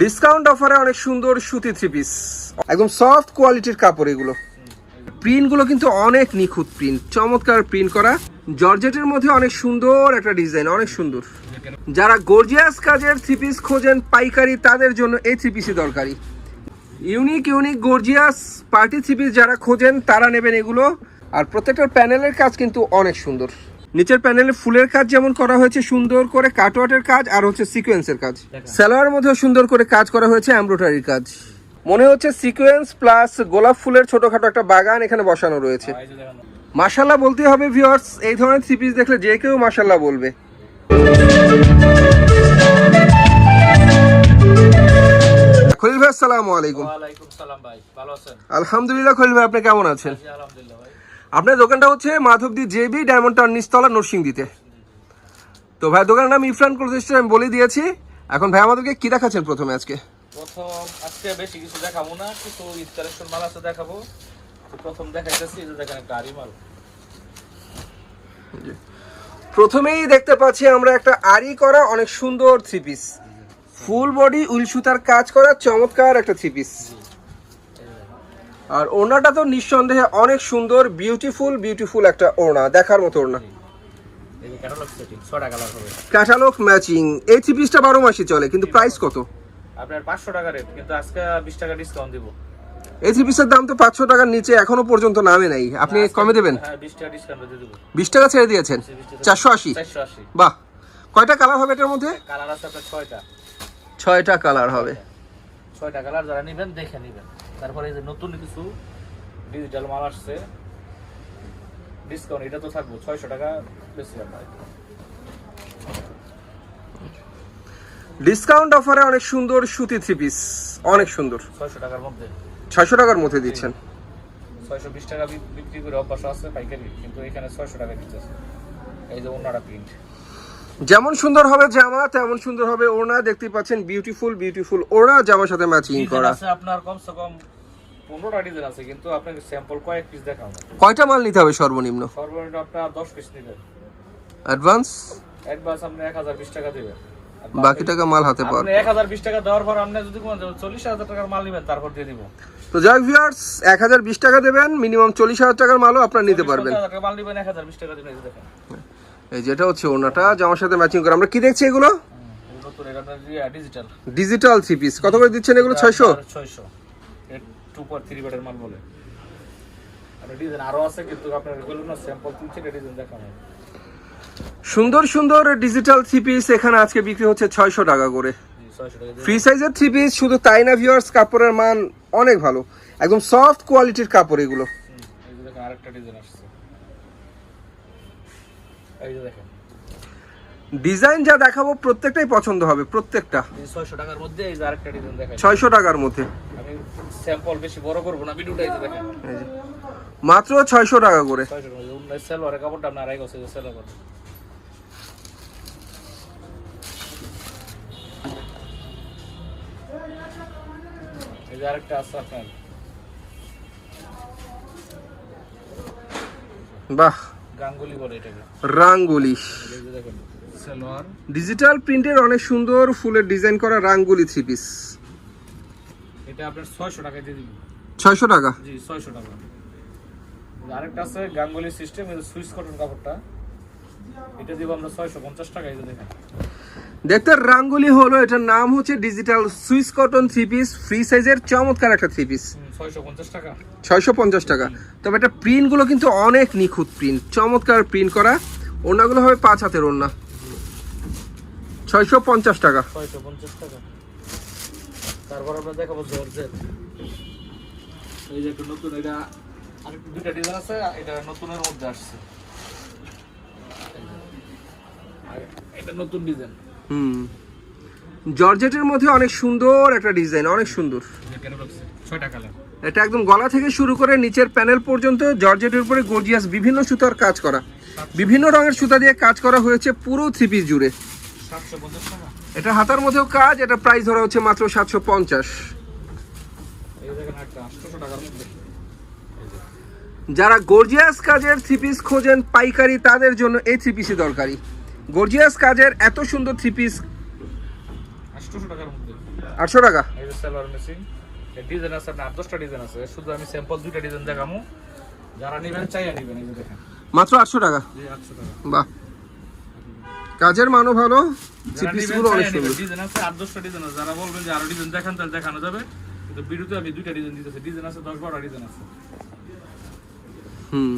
Discount অফারে অনেক সুন্দর সুতি থ্রি পিস একদম সফট কোয়ালিটির কাপড় এগুলো। প্রিন্টগুলো কিন্তু অনেক নিখুঁত প্রিন্ট চমৎকার প্রিন্ট করা। জর্জেটের মধ্যে অনেক সুন্দর একটা ডিজাইন অনেক সুন্দর। যারা গর্জিয়াস কাজের থ্রি পিস খোঁজেন পাইকারি, তাদের জন্য এই থ্রি পিসই দরকারি। Unique unique gorgeous party three piece যারা খোঁজেন, তারা নেবেন এগুলো। আর প্রত্যেকটার প্যানেলের কাজ কিন্তু অনেক সুন্দর। নিচের প্যানেলে ফুলের কাজ যেমন করা হয়েছে সুন্দর করে কাটওয়াটের কাজ আর হচ্ছে সিকোয়েন্সের কাজ। সালোয়ারের মধ্যেও সুন্দর করে কাজ করা হয়েছে এমব্রয়ডারির কাজ। মনে হচ্ছে সিকোয়েন্স প্লাস গোলাপ ফুলের ছোটখাটো একটা বাগান এখানে বসানো রয়েছে। মাশাল্লাহ বলতে হবে ভিউয়ার্স এই ধরনের থ্রি পিস দেখলে যে কেউ মাশাল্লাহ বলবে। খলিল ভাই আসসালামু আলাইকুম। ওয়ালাইকুম সালাম ভাই ভালো আছেন? আলহামদুলিল্লাহ খলিল ভাই আপনি কেমন আছেন? জি আলহামদুলিল্লাহ ভাই। আপনার দোকানটা হচ্ছে মাধবদী জেবি ডায়মন্ড টাউন নিচতলা নরসিংদীতে। তো ভাই দোকানের নাম ইফরান ক্লোথ আমি বলে দিয়েছি। এখন ভাই আমাদেরকে কি দেখাচ্ছেন প্রথমে আজকে? প্রথম আজকে বেশি কিছু দেখাবো না কিছু ঈদ কালেকশন মাল আছে দেখাবো। প্রথম দেখাইতেছি এই দেখেন একটা আরি মাল। প্রথমেই দেখতে পাচ্ছি আমরা একটা আরি করা অনেক সুন্দর three piece full body wool সুতার কাজ করা চমৎকার একটা থ্রি পিস আর ওড়নাটা তো নিঃসন্দেহে অনেক সুন্দর বিউটিফুল বিউটিফুল একটা ওড়না দেখার মতো ওড়না। ক্যাটালগ ম্যাচিং এই থ্রি পিসটা বারো মাসই চলে কিন্তু প্রাইস কত? আপনার পাঁচশো টাকা রেট কিন্তু আজকে বিশ টাকা ডিসকাউন্ট দিব। এই থ্রি পিসের দাম তো পাঁচশো টাকার নিচে এখনও পর্যন্ত নামে নাই। আপনি কমে দেবেন? হ্যাঁ বিশ টাকা ছেড়ে দিয়েছেন? চারশো আশি? চারশো আশি। বাহ। কয়টা কালার হবে এটার মধ্যে? কালার আছে আপনার ছয়টা। ছয়টা কালার হবে। ছয়টা কালার যারা নেবেন দেখে নেবেন। তারপরে এই যে নতুন কিছু ডিজিটাল মাল আসছে ডিসকাউন্ট এটা তো থাকব ছয়শো টাকা বেশি আপনার ডিসকাউন্ট অফারে অনেক সুন্দর সুতি থ্রি পিস অনেক সুন্দর। ছয়শো টাকার মধ্যে। ছয়শো টাকার মধ্যে দিচ্ছেন। ছয়শো বিশ টাকা বিক্রি করে অভ্যাস আছে পাইকারি কিন্তু এখানে ছয়শো টাকা দিতেছে। এই যে অন্যরা প্রিন্ট যেমন সুন্দর হবে জামা তেমন সুন্দর হবে ওড়না। দেখতে পাচ্ছেন বিউটিফুল বিউটিফুল ওড়না জামার সাথে ম্যাচিং করা। আপনার কমসে কম পনেরোটা ডিজাইন আছে কিন্তু আপনাকে স্যাম্পল কয়েক পিস দেখাও কয়টা মাল নিতে হবে সর্বনিম্ন? সর্বনিম্ন আপনার দশ পিস নেবেন অ্যাডভান্স অ্যাডভান্স আপনি এক হাজার বিশ টাকা দেবেন। বাকি টাকা মাল হাতে পাওয়ার আপনি এক হাজার বিশ টাকা দেওয়ার পর আপনি যদি কোনো চল্লিশ হাজার টাকার মাল নেবেন তারপর দিয়ে দিব। তো যাই ভিউয়ার্স এক হাজার বিশ টাকা দেবেন মিনিমাম চল্লিশ হাজার টাকার মালও আপনারা নিতে পারবেন। টাকার মাল নেবেন টাকা দিবেন দেখেন এই যেটা হচ্ছে ওড়নাটা জামার সাথে ম্যাচিং করে। আমরা কি দেখছি এগুলো? ডিজিটাল থ্রি পিস কত করে দিচ্ছেন এগুলো? ছয়শো? ছয়শো। টু পর থ্রি বেডের মাল বলে। আর আছে কিন্তু আপনার এগুলো না স্যাম্পল তুলছে ডিজাইন দেখানো সুন্দর সুন্দর ডিজিটাল থ্রি পিস এখানে আজকে বিক্রি হচ্ছে ছয়শো টাকা করে। ফ্রি সাইজের থ্রি পিস শুধু তাই না ভিউয়ার্স কাপড়ের মান অনেক ভালো। একদম সফট কোয়ালিটির কাপড় এগুলো। আরেকটা ডিজাইন আসছে। এই যে দেখেন। ডিজাইন যা দেখাবো প্রত্যেকটাই পছন্দ হবে প্রত্যেকটা। এই ছয়শো টাকার মধ্যে এই যে আরেকটা ডিজাইন দেখাই। ছয়শো টাকার মধ্যে। আমি স্যাম্পল বেশি বড় করব না ভিডিওটা এই যে দেখেন। এই যে। মাত্র ছয়শো টাকা করে। ছয়শো টাকা। উন্নয় সেলোয়ারের কাপড়টা আপনার আড়াই গেছে সেলোয়ার এই যে আরেকটা আছে আপনার। বাহ। গাঙ্গুলি বলে এটাকে। রাঙ্গুলি। সেলোয়ার। ডিজিটাল প্রিন্টের অনেক সুন্দর ফুলের ডিজাইন করা রাঙ্গুলি থ্রি পিস এটা আপনার ছয়শো টাকায় দিয়ে দিবি। ছয়শো টাকা? জি ছয়শো টাকা। আরেকটা আছে গাঙ্গুলি সিস্টেম এটা সুইস কটন কাপড়টা। এটা দিব আমরা ছয়শো পঞ্চাশ টাকা এই দেখেন। দেখতে রাঙ্গুলি হলো এটার নাম হচ্ছে digital Swiss cotton three piece free সাইজের চমৎকার একটা থ্রি পিস ছয়শো পঞ্চাশ টাকা। তবে এটা প্রিন্টগুলো কিন্তু অনেক নিখুঁত প্রিন্ট চমৎকার প্রিন্ট করা। ওড়নাগুলো হবে পাঁচ হাতের ওড়না। ছয়শো পঞ্চাশ টাকা। তারপর আমরা দেখাবো জর্জেট। এই যে একটা নতুন এটা আরেকটা দুইটা ডিজাইন আছে এটা নতুনের মধ্যে আসছে। এটা নতুন ডিজাইন হুম। জর্জেটের মধ্যে অনেক সুন্দর একটা ডিজাইন অনেক সুন্দর। এটা একদম গলা থেকে শুরু করে নিচের প্যানেল পর্যন্ত জর্জেটের উপরে গর্জিয়াস বিভিন্ন সুতার কাজ করা। বিভিন্ন রঙের সুতা দিয়ে কাজ করা হয়েছে পুরো থ্রি পিস জুড়ে। এটা হাতার মধ্যেও কাজ এটা প্রাইস ধরা হচ্ছে মাত্র সাতশো পঞ্চাশ। যারা গর্জিয়াস কাজের থ্রি পিস খোঁজেন পাইকারি তাদের জন্য এই থ্রি পিসই দরকারি। গর্জিয়াস কাজের এত সুন্দর থ্রি পিস আটশোশো টাকার মধ্যে। আটশো টাকা? ডিজাইন আছে আপনার আট দশটা ডিজাইন আছে। শুধু আমি স্যাম্পল দুইটা ডিজাইন দেখামু। যারা নেবেন চাইয়া নেবেন এই যে দেখেন। মাত্র আটশো টাকা? বাহ। কাজের মানও ভালো। অনেক সুন্দর। ডিজাইন আছে আট দশটা ডিজাইন আছে। যারা বলবেন যে আরও ডিজাইন দেখান তাহলে দেখানো যাবে। কিন্তু ভিডিওতে আমি দুইটা ডিজাইন দিতেছি। ডিজাইন আছে দশ বারোটা ডিজাইন আছে। হুম।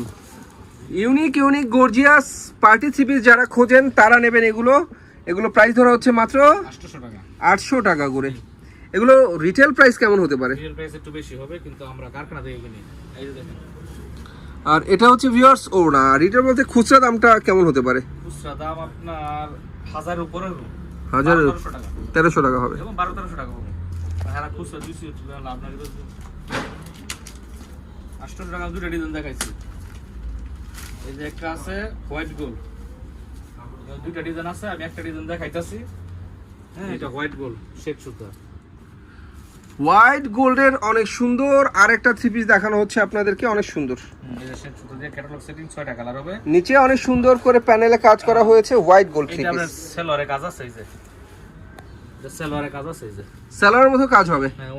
Unique unique gorgeous party three piece যারা খোঁজেন তারা নেবেন এগুলো। এগুলো প্রাইস ধরা হচ্ছে মাত্র টাকা। আটশো টাকা করে। এগুলো রিটেল প্রাইস কেমন হতে পারে? একটু বেশি হবে কিন্তু আমরা কারখানা থেকে কিনি। এই যে দেখেন। আর এটা হচ্ছে ভিউয়ার্স ও না রিটেল বলতে খুচরা দামটা কেমন হতে পারে? খুচরা দাম আপনার হাজার উপরে হাজার তেরোশো টাকা হবে। এবং বারো তেরোশো টাকা হবে। হারা খুচরা দুইশো না আটশো টাকা দুটো ডিজাইন দেখাইছি। এই যে একটা আছে হোয়াইট গোল্ড দুইটা ডিজাইন আছে আমি একটা ডিজাইন দেখাইতাছি। হ্যাঁ এটা হোয়াইট গোল্ড শেড সুতা। হোয়াইট গোল্ডের অনেক সুন্দর আর একটা থ্রি পিস দেখানো হচ্ছে আপনাদেরকে অনেক সুন্দর। নিচে অনেক সুন্দর করে প্যানেলে কাজ করা হয়েছে হোয়াইট গোল্ড থ্রি পিস সেলোয়ারে কাজ আছে এই যে। এটা সেলোয়ারে কাজ আছে এই যে। স্যালোয়ারের মতো কাজ হবে। হ্যাঁ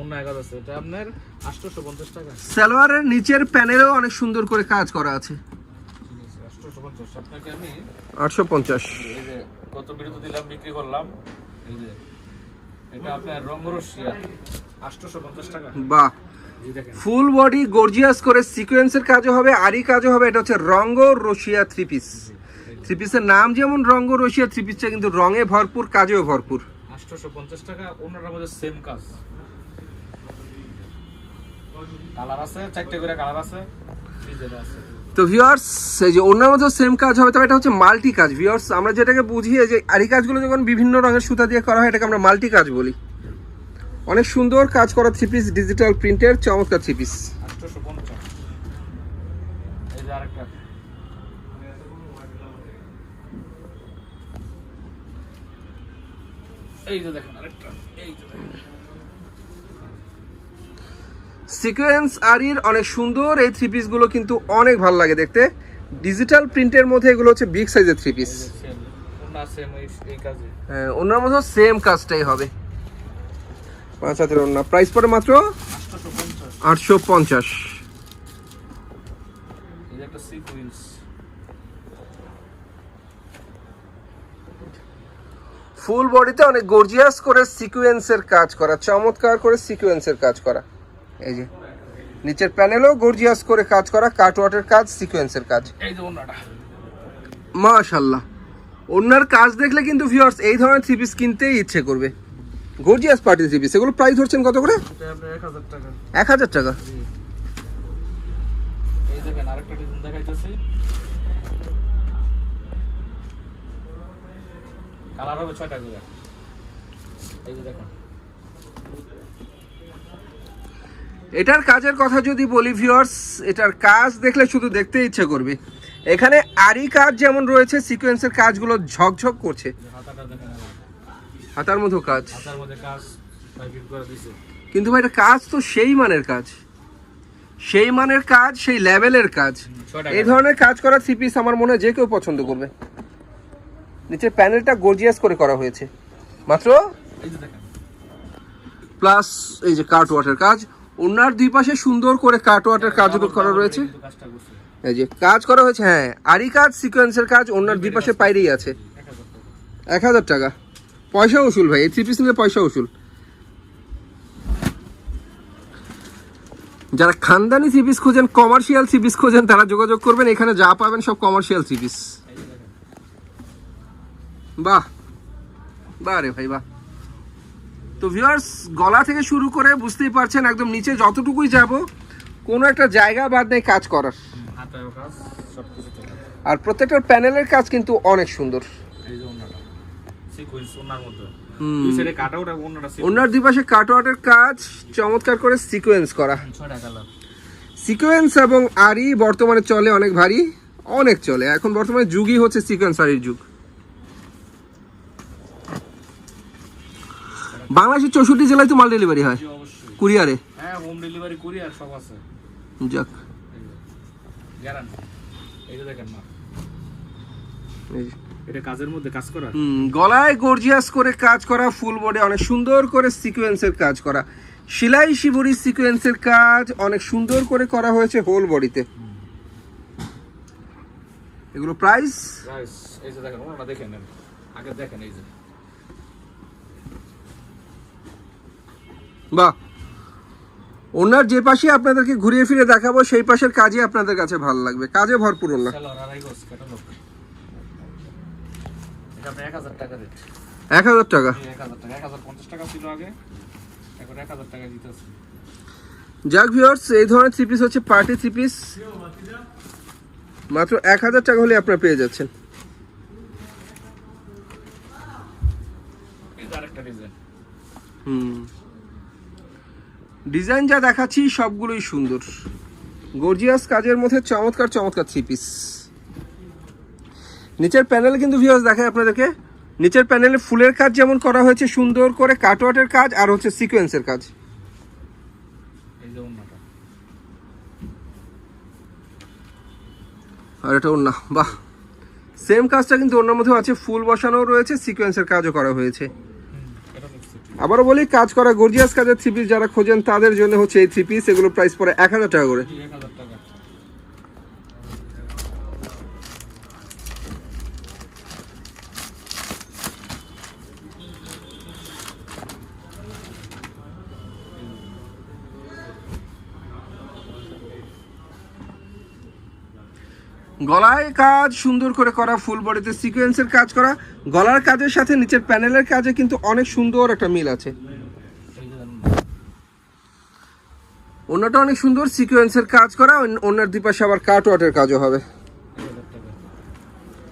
সালোয়ারের নিচের প্যানেলেও অনেক সুন্দর করে কাজ করা আছে। আটশোশো পঞ্চাশ। আপনাকে আমি আটশো পঞ্চাশ। এই যে কত বিরতি দিলাম বিক্রি করলাম এই যে এটা আপনার রঙ্গরসিয়া আটশোশো টাকা। বাহ। ফুল বডি গর্জিয়াস করে সিকোয়েন্সের কাজও হবে আরই কাজও হবে এটা হচ্ছে রঙ্গ রশিয়া থ্রি পিস থ্রি পিসের নাম যেমন রঙ্গ রশিয়া থ্রি পিসটা কিন্তু রঙে ভরপুর কাজেও ভরপুর। আটশোশো পঞ্চাশ টাকা অন্যটার মধ্যে সেম কাজ। কালার আছে চারটে করে কালার আছে ডিজাইন আছে। তো ভিউয়ার্স এই যে অন্যান্য মতো সেম কাজ হবে, তবে এটা হচ্ছে মাল্টি কাজ। ভিউয়ার্স আমরা যেটাকে বুঝিয়ে যে, আরি কাজগুলো যখন বিভিন্ন রঙের সুতা দিয়ে করা হয়, এটাকে আমরা মাল্টি কাজ বলি। অনেক সুন্দর কাজ করা থ্রি পিস ডিজিটাল প্রিন্টের চমৎকার থ্রি পিস এই যে দেখেন আরেকটা। এই যে সিকোয়েন্স আরির অনেক সুন্দর এই থ্রি পিসগুলো কিন্তু অনেক ভালো লাগে দেখতে। ডিজিটাল প্রিন্টের মধ্যে এগুলো হচ্ছে বিগ সাইজের থ্রি পিস সেম ওনা সেম এই কাজে। অন্যার মতো সেম কাজটাই হবে। পাঁচ হাতের প্রাইস পড়ে মাত্র আটশো পঞ্চাশ। ফুল বডিতে অনেক গর্জিয়াস করে সিকোয়েন্সের কাজ করা চমৎকার করে সিকোয়েন্সের কাজ করা। এই যে। নিচের প্যানেলও গর্জিয়াস করে কাজ করা কাটওয়াটের কাজ সিকোয়েন্সের কাজ। এই যে ওনাটা। মাশাল্লাহ। অন্যার কাজ দেখলে কিন্তু ভিউয়ার্স এই ধরনের থ্রি পিস কিনতেই ইচ্ছে করবে। গর্জিয়াস পার্টি থ্রি পিস এগুলো প্রাইস ধরছেন কত করে? এক হাজার টাকা। এক হাজার টাকা। এই দেখেন আরেকটা ডিজাইন দেখাইতেছি। কালার হবে ছয়টা করে। এই যে দেখেন। এটার কাজের কথা যদি বলি ভিউয়ার্স এটার কাজ দেখলে শুধু দেখতে ইচ্ছে করবে। এখানে আরি কাজ যেমন রয়েছে সিকোয়েন্সের কাজগুলো ঝকঝক করছে। হাতার মতো কাজ। হাতার মধ্যে কাজ পাইপিং করে দিছে। কিন্তু ভাই এটা কাজ তো সেই মানের কাজ। সেই মানের কাজ সেই লেভেলের কাজ। এই ধরনের কাজ করা থ্রি পিস আমার মনে হয় যে কেউ পছন্দ করবে। নিচের প্যানেলটা গর্জিয়াস করে করা হয়েছে। মাত্র প্লাস এই যে কাট ওয়াটার কাজ। ওনার দুই পাশে সুন্দর করে কাট ওয়াটার কাজগুলো করা রয়েছে। এই যে কাজ করা হয়েছে হ্যাঁ আরই কাজ সিকোয়েন্সের কাজ, ওনার দুই পাশে পাইরেই আছে। এক হাজার টাকা। পয়সা উসুল ভাই, এই থ্রি পিস নিলে পয়সা উসুল। যারা খানদানি থ্রি পিস খোঁজেন কমার্শিয়াল থ্রি পিস খোঁজেন, তারা যোগাযোগ করবেন। এখানে যা পাবেন সব কমার্শিয়াল থ্রি পিস বাহ। বাহ রে ভাই, বাহ। তো ভিউয়ার্স গলা থেকে শুরু করে বুঝতেই পারছেন একদম নিচে যতটুকুই যাব কোনো একটা জায়গা বাদ নেই কাজ করার। আর প্রত্যেকটার প্যানেলের কাজ কিন্তু অনেক সুন্দর। ওনার দুই পাশে কাটওয়াটের কাজ চমৎকার করে সিকোয়েন্স করা। সিকোয়েন্স এবং আরি বর্তমানে চলে অনেক ভারী অনেক চলে। এখন বর্তমানে যুগই হচ্ছে সিকোয়েন্স আরির যুগ। বাংলাদেশের চৌষট্টি জেলায় তো মাল ডেলিভারি হয় কুরিয়ারে। হ্যাঁ হোম ডেলিভারি করি সব আছে। যাক। এটা কাজের মধ্যে কাজ করা? গলায় গর্জিয়াস করে কাজ করা ফুল বডি অনেক সুন্দর করে সিকোয়েন্সের কাজ করা। সেলাই শিবরি সিকোয়েন্সের কাজ অনেক সুন্দর করে করা হয়েছে হোল বডিতে এগুলো প্রাইস Guys, এই যে দেখেন ওনারা দেখে আগে দেখেন এই যে। বাহ। ওনার যে পাশে আপনাদেরকে ঘুরিয়ে ফিরে দেখাবো সেই পাশের কাজই আপনাদের কাছে ভালো লাগবে। কাজে ভরপুর ওনার। এক হাজার টাকা যাক ভিউয়ার্স এই ধরনের থ্রি পিস হচ্ছে পার্টি থ্রি পিস মাত্র এক হাজার টাকা হলে আপনারা পেয়ে যাচ্ছেন। হুম। ডিজাইন যা দেখাচ্ছি সবগুলোই সুন্দর। গর্জিয়াস কাজের মধ্যে চমৎকার চমৎকার থ্রি পিস নিচের প্যানেল কিন্তু ভিউয়ার্স দেখায় আপনাদেরকে। নিচের প্যানেলে ফুলের কাজ যেমন করা হয়েছে সুন্দর করে কাটওয়াটের কাজ আর হচ্ছে সিকোয়েন্সের কাজ। আর এটা ওন্না বাহ। সেম কাজটা কিন্তু অন্যের মধ্যেও আছে ফুল বসানো রয়েছে সিকোয়েন্সের কাজও করা হয়েছে। আবারও বলি, কাজ করা গর্জিয়াস কাজের থ্রি পিস যারা খোঁজেন, তাদের জন্য হচ্ছে এই থ্রি পিস এগুলো প্রাইস পরে এক হাজার টাকা করে। গলায় কাজ, সুন্দর করে করা ফুল বডিতে সিকোয়েন্সের কাজ করা। গলার কাজের সাথে নিচের প্যানেলের কাজে কিন্তু অনেক সুন্দর একটা মিল আছে। অন্যটা অনেক সুন্দর সিকোয়েন্সের কাজ করা, অন্য- অন্যের দুপাশে আবার কাট ওয়াটের কাজও হবে।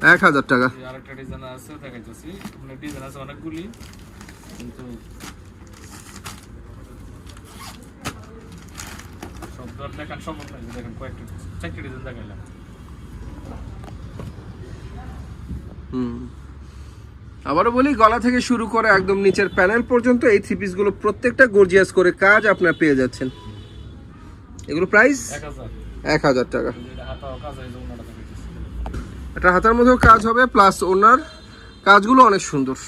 এক হাজার টাকা। সব দেখান ডিজাইন দেখাইলাম হুম আবারও বলি গলা থেকে শুরু করে একদম নিচের প্যানেল পর্যন্ত এই থ্রি পিসগুলো প্রত্যেকটা গর্জিয়াস করে কাজ আপনারা পেয়ে যাচ্ছেন। এগুলো প্রাইস এক হাজার। টাকা। এটা হাতার মধ্যেও কাজ হবে প্লাস ওনার কাজগুলো অনেক সুন্দর।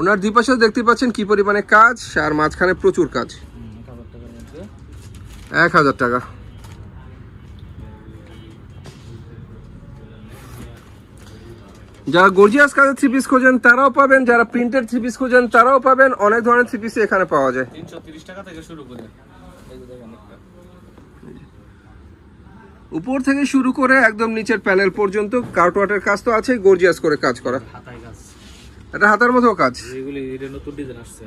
ওনার দুপাশেও দেখতে পাচ্ছেন কি পরিমাণে কাজ আর মাঝখানে প্রচুর কাজ। এক হাজার টাকা। যারা গর্জিয়াস কাজের থ্রি পিস খোঁজেন তারাও পাবেন। যারা প্রিন্টেড থ্রি পিস খোঁজেন তারাও পাবেন। অনেক ধরনের থ্রি পিস এখানে পাওয়া যায়। টাকা থেকে শুরু করে। উপর থেকে শুরু করে একদম নিচের প্যানেল পর্যন্ত কার্টওয়াটের কাজ তো আছে গর্জিয়াস করে কাজ করা। এটা হাতার মতো কাজ। এগুলি এটা নতুন ডিজাইন আসছে।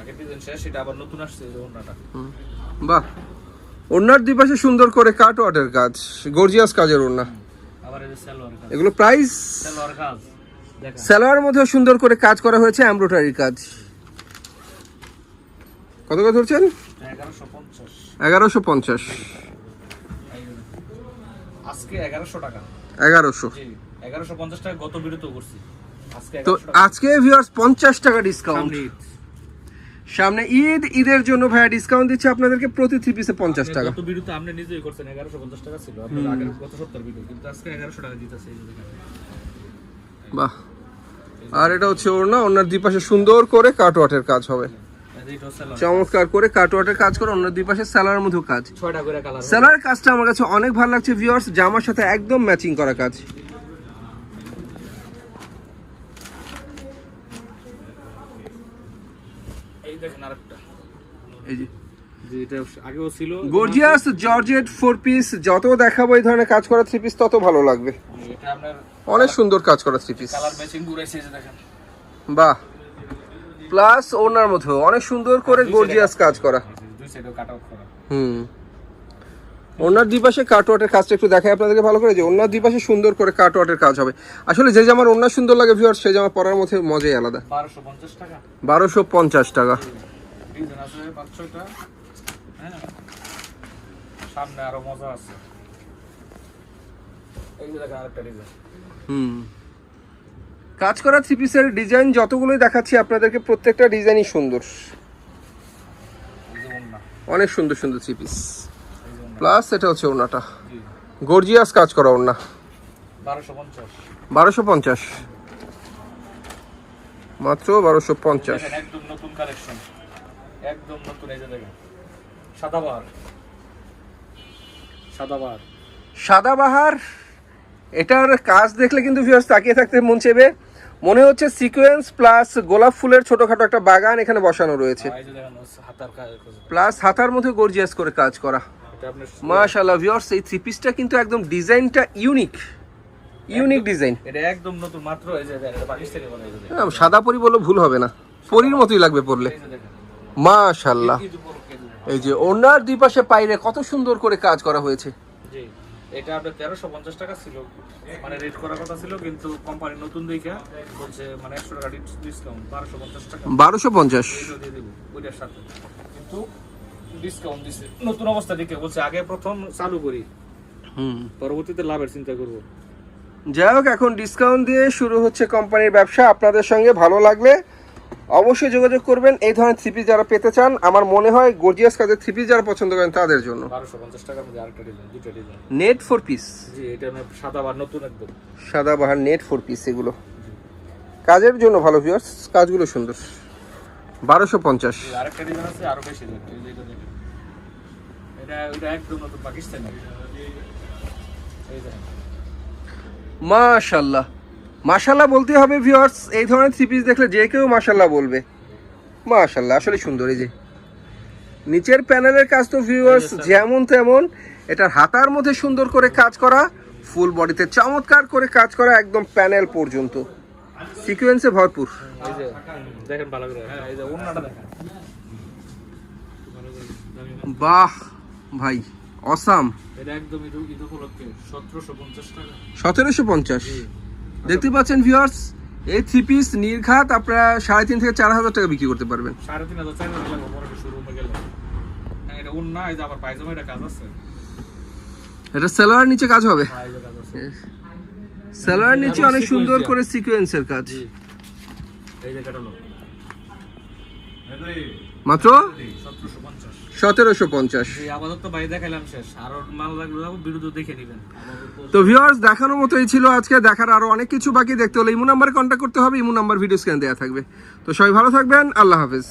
আগের ডিজাইন শেষ এটা আবার নতুন আসছে এই ওনাটা বাহ। ওনার দুপাশে সুন্দর করে কাটওয়াটের কাজ গর্জিয়াস কাজের ওনা এগুলো প্রাইস সালোয়ার মধ্যে সুন্দর করে কাজ করা হয়েছে এমব্রয়ডারির কাজ। কত কত ধরছেন? এগারোশো পঞ্চাশ। এগারোশো আজকে এগারোশো টাকা। এগারোশো। এগারোশো পঞ্চাশ টাকা গত বিরত করছি। আজকে তো আজকে ভিউয়ার্স পঞ্চাশ টাকা ডিসকাউন্ট সামনে ঈদ। ঈদের জন্য ভাইয়া ডিসকাউন্ট দিচ্ছে আপনাদেরকে প্রতি থ্রি পিসে পঞ্চাশ টাকা। গত বিরত আপনি নিজেই করছেন এগারোশো পঞ্চাশ টাকা ছিল। আপনার আগের গত সপ্তাহের বিরত কিন্তু আজকে এগারোশো টাকা দিতেছে এই যে দেখেন বাহ। আর এটা হচ্ছে ওর না ওনার দুপাশে সুন্দর করে কাটওয়াটের কাজ হবে। এই যে এটাও সালোয়ার চমৎকার করে কাটওয়াটের কাজ করে অন্য দুই পাশে স্যালার মধ্যে কাজ। ছয়টা করে কালার স্যালার কাজটা আমার কাছে অনেক ভালো লাগছে ভিউয়ার্স জামার সাথে একদম ম্যাচিং করা কাজ এই দেখেন আরেকটা এই যে। যে আগেও ছিল। গর্জিয়াস জর্জেট ফোর পিস যত দেখাবো এই ধরনের কাজ করা থ্রি পিস তত ভালো লাগবে। অনেক সুন্দর কাজ করা থ্রি পিস বাহ। প্লাস ওনার মধ্যে অনেক সুন্দর করে গর্জিয়াস কাজ করা। হুম। ওনার দুপাশে কাটওয়াটের কাজটা একটু দেখাই আপনাদেরকে ভালো করে যে ওনার দুপাশে সুন্দর করে কাটওয়াটের কাজ হবে। আসলে যে জামার ওনার সুন্দর লাগে ভিউয়ার সেই জামা পরার মধ্যে মজাই আলাদা। বারোশো পঞ্চাশ টাকা। বারোশো পঞ্চাশ টাকা। ডিজাইন আছে পাঁচ ছয়টা। হ্যাঁ। সামনে আরও মজা আছে। এই যে দেখেন আরেকটা ডিজাইন হুম। কাজ করা থ্রি পিসের ডিজাইন যতগুলোই দেখাচ্ছি আপনাদেরকে প্রত্যেকটা ডিজাইনই সুন্দর। অনেক সুন্দর সুন্দর থ্রি পিস প্লাস এটা হচ্ছে ওনাটা গর্জিয়াস কাজ করা ওনা বারোশো পঞ্চাশ। মাত্র বারোশো পঞ্চাশ। একদম নতুন কালেকশন একদম নতুন এই যে দেখেন সাদাবাহার। সাদাবাহার। সাদাবাহার এটার কাজ দেখলে কিন্তু ভিউয়ার্স তাকিয়ে থাকতে মন চেবে। মনে হচ্ছে সিকোয়েন্স প্লাস গোলাপ ফুলের ছোটখাটো একটা বাগান এখানে বসানো রয়েছে। প্লাস হাতার মধ্যে গর্জিয়াস করে কাজ করা। মাশাআল্লাহ ভিউয়ার্স এই থ্রি পিসটা কিন্তু একদম ডিজাইনটা ইউনিক ইউনিক ডিজাইন এটা একদম নতুন মাত্র এই যে এটা পাকিস্তানি বলে সাদা পরি বললে ভুল হবে না। পরির মতোই লাগবে পরলে। উপলক্ষে এই যে। ওনার দুই পাশে পাইরে কত সুন্দর করে কাজ করা হয়েছে। এটা আপনার তেরোশো পঞ্চাশ টাকা ছিল। মানে রেট করার কথা ছিল কিন্তু কোম্পানি নতুন দেখা বলছে মানে একশো টাকা ডিসকাউন্ট বারোশো পঞ্চাশ টাকা। বারোশো পঞ্চাশ। দিয়ে দেবো ওইটার সাথে। কিন্তু ডিসকাউন্ট দিছে। নতুন অবস্থা দেখে বলছে আগে প্রথম চালু করি। হুম। পরবর্তীতে লাভের চিন্তা করব। যাই হোক এখন ডিসকাউন্ট দিয়ে শুরু হচ্ছে কোম্পানির ব্যবসা। আপনাদের সঙ্গে ভালো লাগলে অবশ্যই যোগাযোগ করবেন। এই ধরনের থ্রি পিস যারা পেতে চান আমার মনে হয় গর্জিয়াস কাজের থ্রি পিস যারা পছন্দ করেন তাদের জন্য। নেট ফোর পিস সাদা বা নতুন একদম। সাদাবাহার নেট ফোর পিস এগুলো। কাজের জন্য ভালো ভিউয়ার্স কাজগুলো সুন্দর। বারোশো পঞ্চাশ। মাশাল্লাহ মাশাল্লাহ বলতে হবে ভিউয়ার্স এই ধরনের থ্রি পিস দেখলে যে কেউ মাশাল্লাহ বলবে। মাশাল্লাহ আসলে সুন্দর এই যে। নিচের প্যানেলের কাজ তো ভিউয়ার্স যেমন তেমন এটার হাতার মধ্যে সুন্দর করে কাজ করা ফুল বডিতে চমৎকার করে কাজ করা একদম প্যানেল পর্যন্ত। সিকোয়েন্সে ভরপুর। এই যে দেখেন ভালো করে। হ্যাঁ বাহ ভাই অসাম সতেরোশো পঞ্চাশ দেখতে পাচ্ছেন ভিউয়ার্স এই থ্রি পিস নির্ঘাত আপনারা সাড়ে তিন থেকে চার হাজার টাকা বিক্রি করতে পারবেন। সাড়ে তিন হাজার চার হাজার লাগবে পরে শোরুমে হ্যাঁ এটা অন্য এই যে আবার পায়জামা এটা কাজ আছে। এটা সেলার নিচে কাজ হবে? হ্যাঁ, সেলার নিচে অনেক সুন্দর করে সিকোয়েন্সের কাজ। মাত্র? সতেরোশো পঞ্চাশ। সতেরোশো পঞ্চাশ জি আপাতত বাড়ি দেখাইলাম শেষ। আরও মাল লাগল বিরুদ্ধ দেখে নেবেন। তো ভিউয়ার্স দেখানোর মতোই ছিল আজকে। দেখার আরও অনেক কিছু বাকি দেখতে হলে ইমু নাম্বারে কন্ট্যাক্ট করতে হবে। ইমু নাম্বার ভিডিও স্ক্যান দেওয়া থাকবে। তো সবাই ভালো থাকবেন। আল্লাহ হাফেজ।